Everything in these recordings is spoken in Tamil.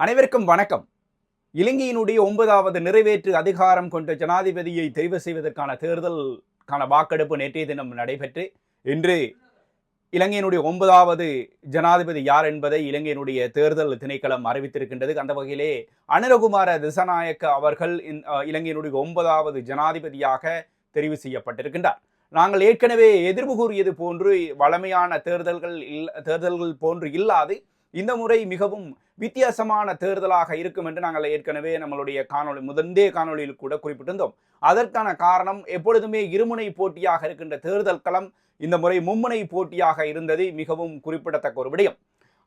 அனைவருக்கும் வணக்கம். இலங்கையினுடைய ஒன்பதாவது நிறைவேற்று அதிகாரம் கொண்ட ஜனாதிபதியை தெரிவு செய்வதற்கான தேர்தலுக்கான வாக்கெடுப்பு நேற்றைய தினம் நடைபெற்று இன்று இலங்கையினுடைய ஒன்பதாவது ஜனாதிபதி யார் என்பதை இலங்கையினுடைய தேர்தல் திணைக்களம் அறிவித்திருக்கின்றது. அந்த வகையிலே அனுரகுமார திசநாயக்க அவர்கள் அஹ், இலங்கையினுடைய ஒன்பதாவது ஜனாதிபதியாக தெரிவு செய்யப்பட்டிருக்கின்றார். நாங்கள் ஏற்கனவே எதிர்ப்பு கூறியது போன்று வளமையான தேர்தல்கள் இல் தேர்தல்கள் போன்று இல்லாது இந்த முறை மிகவும் வித்தியாசமான தேர்தலாக இருக்கும் என்று நாங்கள் ஏற்கனவே நம்மளுடைய காணொளி முதந்தே காணொளியில் கூட குறிப்பிட்டிருந்தோம். அதற்கான காரணம் எப்பொழுதுமே இருமுனை போட்டியாக இருக்கின்ற தேர்தல் களம் இந்த முறை மும்முனை போட்டியாக இருந்தது மிகவும் குறிப்பிடத்தக்க ஒரு விடயம்.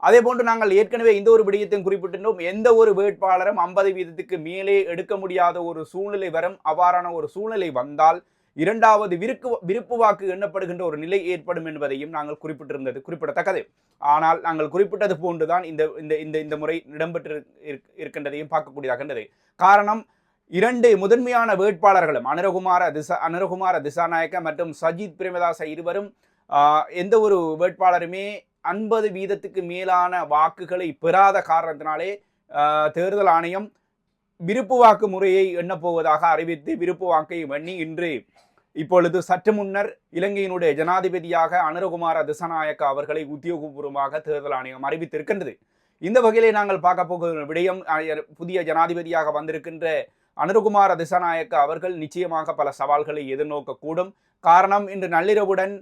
அதே போன்று நாங்கள் ஏற்கனவே இந்த ஒரு விடயத்தையும் குறிப்பிட்டிருந்தோம். எந்த ஒரு வேட்பாளரும் ஐம்பது வீதத்துக்கு மேலே எடுக்க முடியாத ஒரு சூழ்நிலை வரும் அவ்வாறான ஒரு சூழ்நிலை வந்தால் இரண்டாவது விருக்கு விருப்பு வாக்கு எண்ணப்படுகின்ற ஒரு நிலை ஏற்படும் என்பதையும் நாங்கள் குறிப்பிட்டிருந்தது குறிப்பிடத்தக்கது. ஆனால் நாங்கள் குறிப்பிட்டது போன்றுதான் இந்த இந்த இந்த இந்த முறை இடம்பெற்று இருக்- இருக்கின்றதையும் பார்க்கக்கூடியதாகின்றது காரணம் இரண்டு முதன்மையான வேட்பாளர்களும் அனுரகுமார திசா அனுரகுமார திசாநாயக்க மற்றும் சஜித் பிரேமதாச இருவரும் எந்த ஒரு வேட்பாளருமே ஐம்பது வீதத்துக்கு மேலான வாக்குகளை பெறாத காரணத்தினாலே தேர்தல் ஆணையம் விருப்பு வாக்கு முறையை எண்ணப்போவதாக அறிவித்து விருப்பு வாக்கை வண்ணி இன்று இப்பொழுது சற்று முன்னர் இலங்கையினுடைய ஜனாதிபதியாக அனுரகுமார திசநாயக்க அவர்களை உத்தியோகபூர்வமாக தேர்தல் ஆணையம் அறிவித்திருக்கின்றது. இந்த வகையிலே நாங்கள் பார்க்க போகிற விடயம் புதிய ஜனாதிபதியாக வந்திருக்கின்ற அனுரகுமார திசநாயக்க அவர்கள் நிச்சயமாக பல சவால்களை எதிர்நோக்கக்கூடும் காரணம் இன்று நள்ளிரவுடன்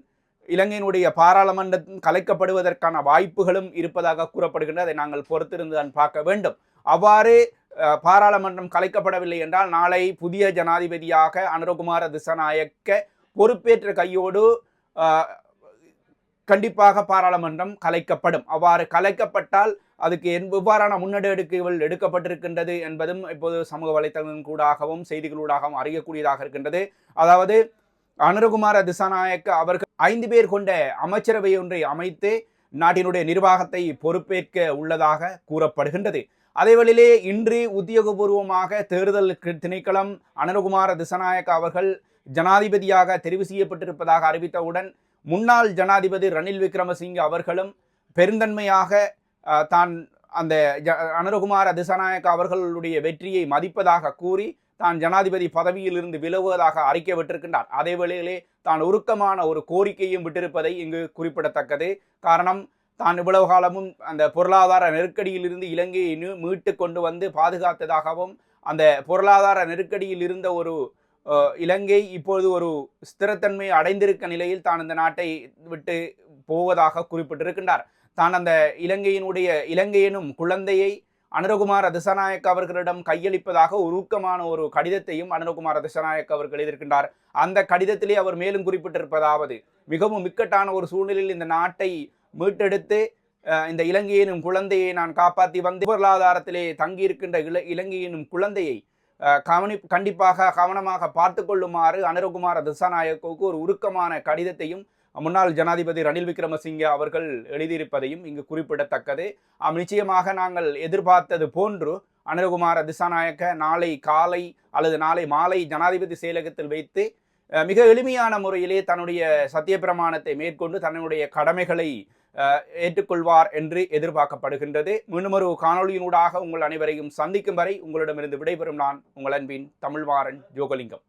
இலங்கையினுடைய பாராளுமன்றம் கலைக்கப்படுவதற்கான வாய்ப்புகளும் இருப்பதாக கூறப்படுகின்றது. அதை நாங்கள் பொறுத்திருந்து தான் பார்க்க வேண்டும். அவ்வாறு பாராளுமன்றம் கலைக்கப்படவில்லை என்றால் நாளை புதிய ஜனாதிபதியாக அனுரகுமார திசநாயக்க பொறுப்பேற்ற கையோடு கண்டிப்பாக பாராளுமன்றம் கலைக்கப்படும். அவ்வாறு கலைக்கப்பட்டால் அதுக்கு என்- எவ்வாறான முன்னெடுப்புகள் எடுக்கப்பட்டிருக்கின்றது என்பதும் இப்போது சமூக வலைத்தளங்களின் கூடாகவும் செய்திகளூடாகவும் அறியக்கூடியதாக இருக்கின்றது. அதாவது அனுரகுமார திசாநாயக்க அவர்கள் ஐந்து பேர் கொண்ட அமைச்சரவை ஒன்றை அமைத்து நாட்டினுடைய நிர்வாகத்தை பொறுப்பேற்க உள்ளதாக கூறப்படுகின்றது. அதேவேளையிலே இன்று உத்தியோகபூர்வமாக தேர்தல் திணைக்களம் அனுரகுமார திசநாயக்க அவர்கள் ஜனாதிபதியாக தெரிவு செய்யப்பட்டிருப்பதாக அறிவித்தவுடன் முன்னாள் ஜனாதிபதி ரணில் விக்ரமசிங்கே அவர்களும் பெருந்தன்மையாக தான் அந்த ஜ அனுரகுமார திசநாயக்க அவர்களுடைய வெற்றியை மதிப்பதாக கூறி தான் ஜனாதிபதி பதவியில் இருந்து விலகுவதாக அறிக்கை விட்டிருக்கின்றார். அதே வேளையிலே தான் உருக்கமான ஒரு கோரிக்கையும் விட்டிருப்பதை இங்கு குறிப்பிடத்தக்கது. காரணம் தான் இவ்வளவு காலமும் அந்த பொருளாதார நெருக்கடியிலிருந்து இலங்கையை மீட்டு கொண்டு வந்து பாதுகாத்ததாகவும் அந்த பொருளாதார நெருக்கடியில் இருந்த ஒரு இலங்கை இப்பொழுது ஒரு ஸ்திரத்தன்மை அடைந்திருக்க நிலையில் தான் இந்த நாட்டை விட்டு போவதாக குறிப்பிட்டிருக்கின்றார். தான் அந்த இலங்கையினுடைய இலங்கையனும் குழந்தையை அனுரகுமார் திசநாயக்க அவர்களிடம் கையளிப்பதாக உருக்கமான ஒரு கடிதத்தையும் அனுரகுமார் திசநாயக்க அவர்கள் எழுதியிருக்கின்றார். அந்த கடிதத்திலே அவர் மேலும் குறிப்பிட்டிருப்பதாவது மிகவும் இக்கட்டான ஒரு சூழ்நிலையில் இந்த நாட்டை மீட்டெடுத்து இந்த இலங்கையினும் குழந்தையை நான் காப்பாற்றி வந்து பொருளாதாரத்திலே தங்கியிருக்கின்ற இல இலங்கையினும் குழந்தையை கவனி கண்டிப்பாக கவனமாக பார்த்து கொள்ளுமாறு அனுரகுமார திசாநாயக்கோவுக்கு ஒரு உருக்கமான கடிதத்தையும் முன்னாள் ஜனாதிபதி ரணில் விக்ரமசிங்கே அவர்கள் எழுதியிருப்பதையும் இங்கு குறிப்பிடத்தக்கது. ஆம், நிச்சயமாக நாங்கள் எதிர்பார்த்தது போன்று அனுரகுமார திசாநாயக்க நாளை காலை அல்லது நாளை மாலை ஜனாதிபதி செயலகத்தில் வைத்து மிக எளிமையான முறையிலே தன்னுடைய சத்தியப்பிரமாணத்தை மேற்கொண்டு தன்னுடைய கடமைகளை ஏற்றுக்கொள்வார் என்று எதிர்பார்க்கப்படுகின்றது. மீண்டும் ஒரு காணொளியினூடாக உங்கள் அனைவரையும் சந்திக்கும் வரை உங்களிடமிருந்து விடைபெறும் நான் உங்கள் அன்பின் தமிழ்வாரன் ஜோகலிங்கம்.